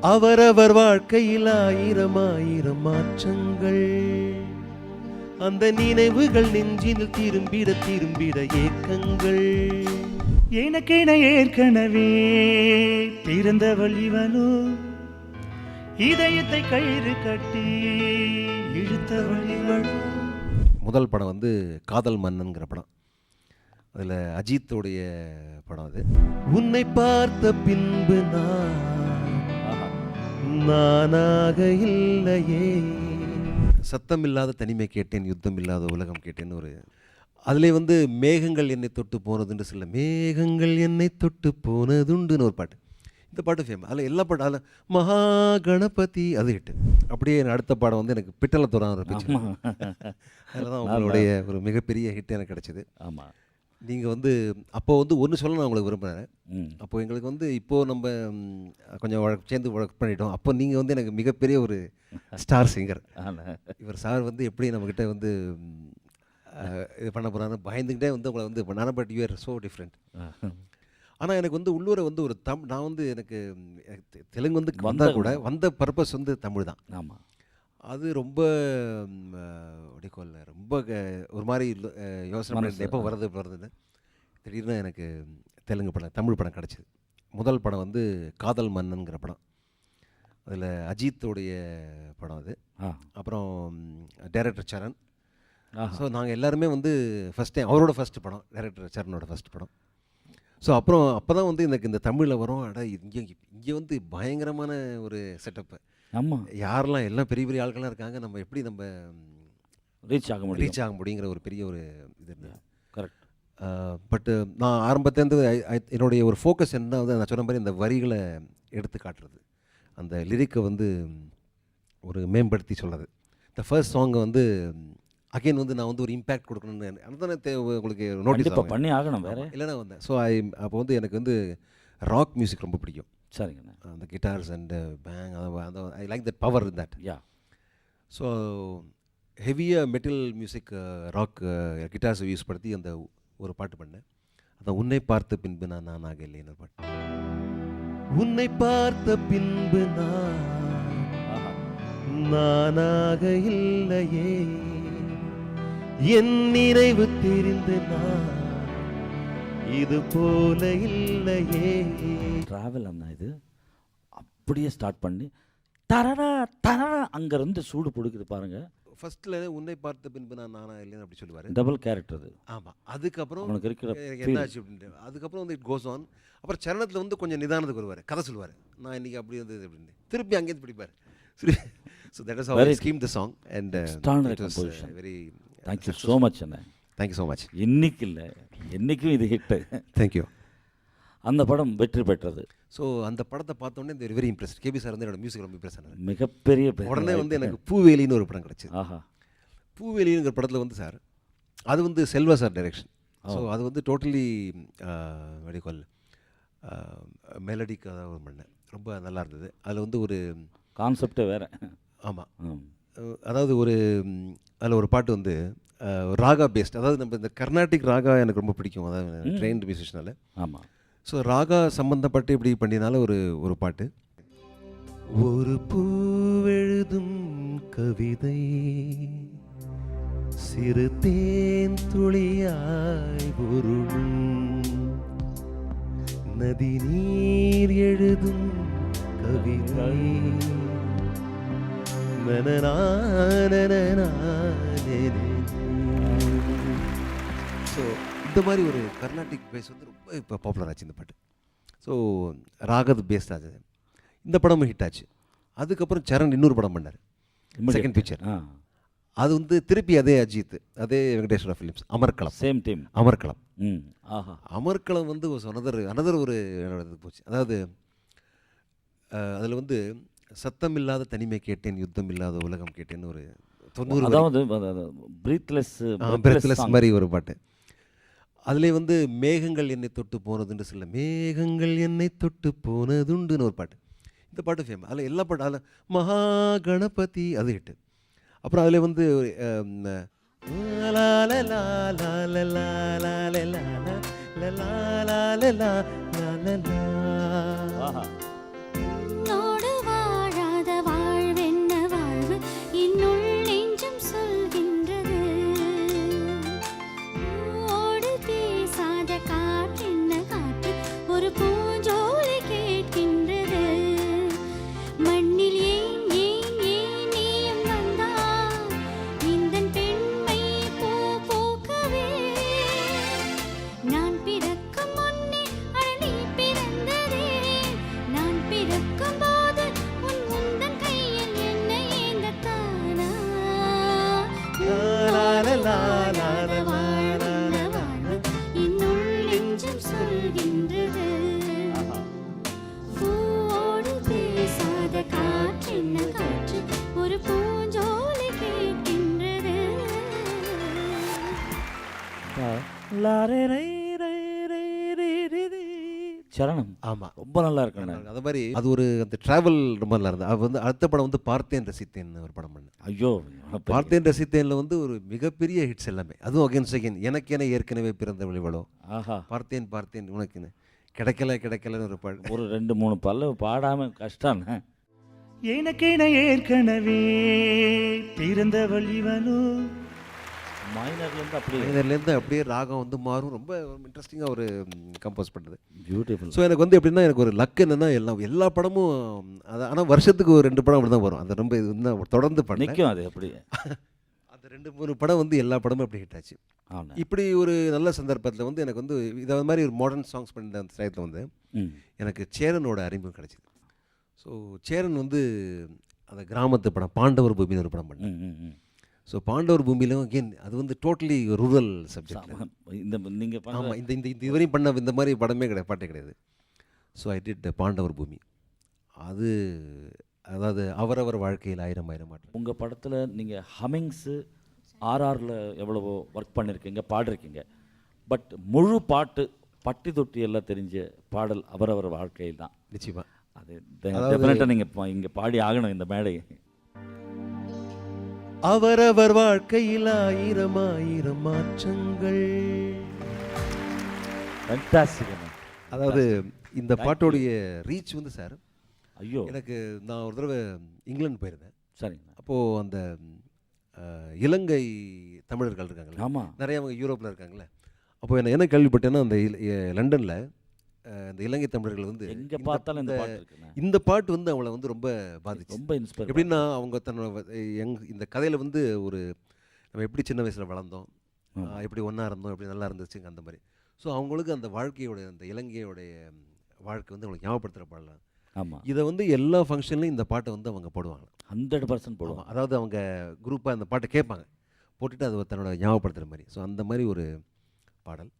அவரவர் வாழ்க்கையில் ஆயிரம் ஆயிரம் மாற்றங்கள். அந்த நினைவுகள் நெஞ்சினில் திரும்பிட திரும்பிட ஏக்கங்கள். எனக்கென ஏற்கனவே பிறந்தவள் இவனோ இதயத்தை கயிறு கட்டி இழுத்தவள் இவளோ. முதல் படம் வந்து காதல் மன்னன்கிற படம். அதில் அஜித்தோடைய படம் அது. உன்னை பார்த்த பின்பு நான் நானாக இல்லையே. சத்தம் இல்லாத தனிமை கேட்டேன் யுத்தம் இல்லாத உலகம் கேட்டேன்னு ஒரு அதிலே வந்து மேகங்கள் என்னை தொட்டு போனதுன்னு சில மேகங்கள் என்னை தொட்டு போனதுண்டுன்னு ஒரு பாட்டு. இந்த பாட்டு ஃபேமஸ் அதில் எல்லா பாட்டு அதில் மகா கணபதி அது ஹிட்டு அப்படியே அடுத்த பாடம் வந்து எனக்கு பிட்டலை துறான் இருந்துச்சு அதில் தான் உங்களுடைய ஒரு மிகப்பெரிய ஹிட் எனக்கு கிடச்சிது. ஆமாம் நீங்கள் வந்து அப்போ வந்து ஒன்று சொல்ல நான் உங்களுக்கு விரும்புகிறேன் ம். அப்போ எங்களுக்கு வந்து இப்போது நம்ம கொஞ்சம் ஒர்க் சேர்ந்து ஒர்க் பண்ணிட்டோம். அப்போ நீங்கள் வந்து எனக்கு மிகப்பெரிய ஒரு ஸ்டார் சிங்கர். இவர் சார் வந்து எப்படி நம்மக்கிட்ட வந்து இது பண்ண போகிறான்னு பயந்துக்கிட்டே வந்து உங்களை வந்து பண்ணான பட் யூஆர் ஸோ டிஃப்ரெண்ட். ஆனால் எனக்கு வந்து உள்ளூரை வந்து ஒரு தம் நான் வந்து எனக்கு தெலுங்கு வந்து வந்தால் கூட வந்த பர்பஸ் வந்து தமிழ் தான். ஆமாம் அது ரொம்ப ஒடிக்கோல் ரொம்ப க- ஒரு மாதிரி யோசனை எப்போ வருது வருதுன்னு திடீர்னு எனக்கு தெலுங்கு படம் தமிழ் படம் கிடச்சிது. முதல் படம் வந்து காதல் மன்னன்கிற படம். அதில் அஜித்தோடைய படம் அது. அப்புறம் டைரக்டர் சரண். ஸோ நாங்கள் எல்லாருமே வந்து ஃபஸ்ட் டைம் அவரோட ஃபஸ்ட் படம் டைரக்டர் சரணோட ஃபஸ்ட் படம். ஸோ அப்புறம் அப்போ தான் வந்து எனக்கு இந்த தமிழில் வரும் அட இங்கே இங்கே வந்து பயங்கரமான ஒரு செட்டப்பு ஆமாம் யாரெல்லாம் எல்லாம் பெரிய பெரிய ஆட்கள்லாம் இருக்காங்க நம்ம எப்படி நம்ம ரீச் ஆக முடியும்? ரீச் ஆக முடியுங்கிற ஒரு பெரிய ஒரு இது இருந்தது. கரெக்ட் பட்டு நான் ஆரம்பத்துலேருந்து என்னுடைய ஒரு ஃபோக்கஸ் என்ன வந்து நான் சொன்ன மாதிரி இந்த வரிகளை எடுத்து காட்டுறது. அந்த லிரிக்கை வந்து ஒரு மேம்படுத்தி சொல்கிறது இந்த ஃபர்ஸ்ட் சாங்கை வந்து அகைன் வந்து நான் வந்து ஒரு இம்பேக்ட் கொடுக்கணும்னு அதுதானே தே- உங்களுக்கு நோட்டீஸ் பண்ணி ஆகணும் வேற. இல்லைனா வந்தேன் ஸோ ஐ அப்போ வந்து எனக்கு வந்து ராக் மியூசிக் ரொம்ப பிடிக்கும். சரிங்கண்ணா அந்த கிட்டார்ஸ் அண்ட் பேங் அந்த I like that power that yeah so ஹெவியாக metal music rock guitars use படுத்தி அந்த ஒரு பாட்டு பண்ணேன். அதான் உன்னை பார்த்த பின்பு நான் நானாக இல்லைன்னு பாட்டு. உன்னை பார்த்த பின்பு நான் நானாக இல்லையே. என் நினைவு தெரிந்து நான் இது போல இல்லையே. ட்ராவல் அண்ணா இது. அப்படியே ஸ்டார்ட் பண்ணி தரடா தரடா அங்கேருந்து சூடு பிடிக்குது பாருங்க. ஃபர்ஸ்ட்ல உன்னை பார்த்த பின்பு நான் நானா இல்லைன்னு அப்படி சொல்லுவார். டபுள் கேரக்டர் அது. ஆமாம் அதுக்கப்புறம் அவனுக்கு இருக்கிற எனக்கு என்ன ஆச்சு அப்படின்ட்டு. அதுக்கப்புறம் வந்து இட் கோஸ் ஆன் அப்புறம் சரணத்தில் வந்து கொஞ்சம் நிதானத்துக்கு வருவார். கதை சொல்லுவார். நான் இன்னைக்கு அப்படி இருந்தது அப்படின்னு திருப்பி அங்கேருந்து பிடிப்பார். So that is scheme the song and. Very thank you so much Anna. Thank you so much இன்னைக்கு இல்லை என்னைக்கும் இது ஹிட்டு தேங்க்யூ அந்த படம் வெற்றி பெற்றது. ஸோ அந்த படத்தை பார்த்தோன்னே இந்த வெரி இம்ப்ரெஸ் கேபி சார் வந்து என்னோட மியூசிக் ரொம்ப இம்ப்ரெஸ் ஆனார் மிகப்பெரிய பெரிய உடனே வந்து எனக்கு பூவேலின்னு ஒரு படம் கிடச்சிது. ஆஹா. பூவேலிங்கிற படத்தில் வந்து சார் அது வந்து செல்வா சார் டைரக்ஷன் ஸோ அது வந்து டோட்டலி வெடிக்கொல் மெலடிக்காக ஒரு பண்ணேன். ரொம்ப நல்லா இருந்தது. அதில் வந்து ஒரு கான்செப்டே வேற. ஆமாம். அதாவது ஒரு அதில் ஒரு பாட்டு வந்து ராகா பேஸ்ட் அதாவது நம்ம இந்த கர்நாடிக் ராகா எனக்கு ரொம்ப பிடிக்கும். அதாவது ட்ரெயின்டு மியூசிஷனால் ஆமாம் ஸோ ராகா சம்பந்தப்பட்டு இப்படி பண்ணினால ஒரு ஒரு பாட்டு. ஒரு பூவெழுதும் கவிதை சிறு தேன் துளியாய் உருளும். நதி நீர் எழுதும் கவிதை ஸோ இந்த மாதிரி ஒரு கர்நாடிக் பேஸ் வந்து ரொம்ப இப்போ பாப்புலர் ஆச்சு இந்த பாட்டு. ஸோ ராகத் பேஸ்ட் ஆச்சு இந்த படமும் ஹிட் ஆச்சு. அதுக்கப்புறம் சரண் இன்னொரு படம் பண்ணார். செகண்ட் பிக்சர் ஆ. அது வந்து திருப்பி அதே அஜித் அதே Venkateswara films Amarkalam. Same team Amarkalam. ம். ஆஹா. அமர்க்களம் வந்து அனதர் அனதர் ஒரு இது போச்சு. அதாவது அதில் வந்து சத்தம் இல்லாத தனிமை கேட்டேன் யுத்தம் இல்லாத உலகம் கேட்டேன்னு ஒரு தொண்ணூறு. அதாவது பிரீத்லெஸ் பிரெத்லெஸ் மாதிரி ஒரு பாட்டு. அதிலே வந்து மேகங்கள் என்னை தொட்டு போனதுன்னு சில மேகங்கள் என்னை தொட்டு போனதுண்டுன்னு ஒரு பாட்டு இந்த பாட்டு ஃபேமஸ் அதில் எல்லா பாட்டு அதில் மகா கணபதி அது ஹிட்டு அப்புறம் அதில் வந்து ஒரு, லா சரணம். ஆமா. ரொம்ப நல்லா இருக்குண்ணே அது மாதிரி அது ஒரு அந்த டிராவல் ரொம்ப நல்லா இருந்தது. அது வந்து அடுத்த படம் வந்து பார்த்தேன் ரசித்தேன் ஒரு படம் பண்ணேன். ஐயோ பார்த்தேன் ரசித்தேன்ல வந்து ஒரு மிகப்பெரிய ஹிட்ஸ் எல்லாமே. அதுவும் அகேன்ஸ்ட் அகேன் எனக்கென ஏற்கனவே பிறந்த விளைவளோ ஆஹா. பார்த்தேன் பார்த்தேன் உனக்குன்னு கிடைக்கல கிடைக்கலன்னு ஒரு பாடு ஒரு ரெண்டு மூணு பல்லு பாடாம கஷ்டம்ண்ணே எனக்கென ஏற்கனவே பிறந்தவள் இவனோ மைனர்லேருந்து அப்படி இதுலேருந்து அப்படியே ராகம் வந்து மாறும். ரொம்ப இன்ட்ரெஸ்டிங்காக ஒரு கம்போஸ் பண்ணுறது பியூட்டிஃபுல் ஸோ எனக்கு வந்து எப்படின்னா எனக்கு ஒரு லக் என்னன்னா எல்லாம் எல்லா படமும் அது ஆனால் வருஷத்துக்கு ஒரு ரெண்டு படம் அப்படி தான் வரும். அது ரொம்ப இது இன்னும் தொடர்ந்து பண்ணேன் நிற்கும் அது அப்படி. அந்த ரெண்டு மூணு படம் வந்து எல்லா படமும் அப்படி ஹிட் ஆச்சு. இப்படி ஒரு நல்ல சந்தர்ப்பத்தில் வந்து எனக்கு வந்து இதை மாதிரி ஒரு மாடர்ன் சாங்ஸ் பண்ண அந்த டயத்தில் வந்து எனக்கு சேரனோட அறிமுகம் கிடைச்சிது. ஸோ சேரன் வந்து அந்த கிராமத்து படம் பாண்டவர் பூமின்னு ஒரு படம் பண்ணேன் ஸோ பாண்டவர் பூமியிலும் அகெயின் அது வந்து டோட்டலி ரூரல் சப்ஜெக்ட் இந்த நீங்கள் ஆமாம் இந்த இந்த இந்த இதுவரையும் பண்ண இந்த மாதிரி படமே கிடையாது பாட்டே கிடையாது. ஸோ ஐ டிட் பாண்டவர் பூமி. அது அதாவது அவரவர் வாழ்க்கையில் ஆயிரம் ஆயிரம் ஆட்டம் உங்கள் படத்தில் நீங்கள் ஹமிங்ஸு ஆர்ஆரில் எவ்வளவோ ஒர்க் பண்ணியிருக்கீங்க பாடிருக்கீங்க. பட் முழு பாட்டு பட்டி தொட்டி எல்லாம் தெரிஞ்ச பாடல் அவரவர் வாழ்க்கையில் தான் நிச்சயமாக அது டெஃபினட்டாக நீங்கள் இங்கே பாடி ஆகணும் இந்த மேடை. அவரவர் வாழ்க்கையில் ஆயிரம் ஆயிரம் மாற்றங்கள். அதாவது இந்த பாட்டோடைய ரீச் வந்து சார் ஐயோ. எனக்கு நான் ஒரு தடவை இங்கிலாந்து போயிருந்தேன். சரிங்க அப்போது அந்த இலங்கை தமிழர்கள் இருக்காங்களே ஆமாம் நிறைய அவங்க யூரோப்பில் இருக்காங்களே அப்போ என்ன என்ன கேள்விப்பட்டேன்னா அந்த லண்டனில் இந்த இலங்கை தமிழர்கள் வந்து எங்கே பார்த்தாலும் இந்த இந்த- பாட்டு வந்து அவங்கள வந்து ரொம்ப பாதிச்சு. ரொம்ப இன்ஸ்பயர் எப்படின்னா அவங்க தன்னோட எங் இந்த கதையில் வந்து ஒரு நம்ம எப்படி சின்ன வயசில் வளர்ந்தோம் எப்படி ஒன்றா இருந்தோம் எப்படி நல்லா இருந்துச்சுங்க அந்த மாதிரி. ஸோ அவங்களுக்கு அந்த வாழ்க்கையோட அந்த இலங்கையோடைய வாழ்க்கை வந்து அவங்களுக்கு ஞாபகப்படுத்துகிற பாடலாம் ஆமாம் இதை வந்து எல்லா ஃபங்க்ஷன்லையும் இந்த பாட்டை வந்து அவங்க போடுவாங்க. ஹண்ட்ரட் பர்சன்ட் போடுவோம் ஆமா. அதாவது அவங்க குரூப்பாக அந்த பாட்டை கேட்பாங்க. போட்டுட்டு அது தன்னோட ஞாபகப்படுத்துகிற மாதிரி. ஸோ அந்த மாதிரி ஒரு பாடல்.